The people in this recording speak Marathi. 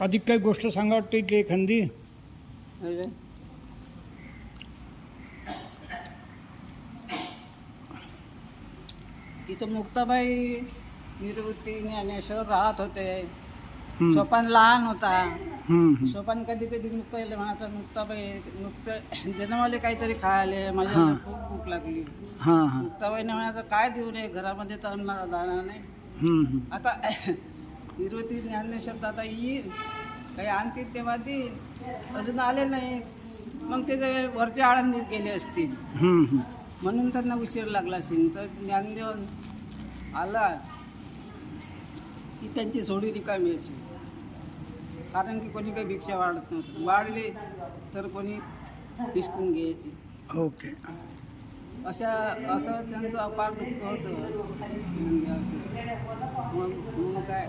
अधिक काही गोष्ट सांगा वाटते की एखादी. तिथं मुक्ताबाई निवृत्ती ज्ञानेश्वर राहत होते सोपान लहान होता. सोपान कधी कधी मुक्ताईला म्हणायचं मुक्ताबाई मुक्त जन्माले काहीतरी खायले माझ्या. खूप भूक लागली मुक्ताबाईने म्हणायचं काय देऊ रे घरामध्ये तर दाना नाही. आता निवृत्ती ज्ञानेश्वर दादा येईल काही आणतील तेव्हा देईल अजून आले नाही मग ते जे वरच्या आळंदीत गेले असतील. म्हणून त्यांना उशीर लागला असेल. तर ज्ञानदेव आला की त्यांची सोडी रिकामी असेल. कारण की कोणी काही भिक्षा वाढत नव्हतं. वाढली तर कोणी हिसकून घ्यायची. ओके. अशा असं त्यांचं अपार होतं. मग काय?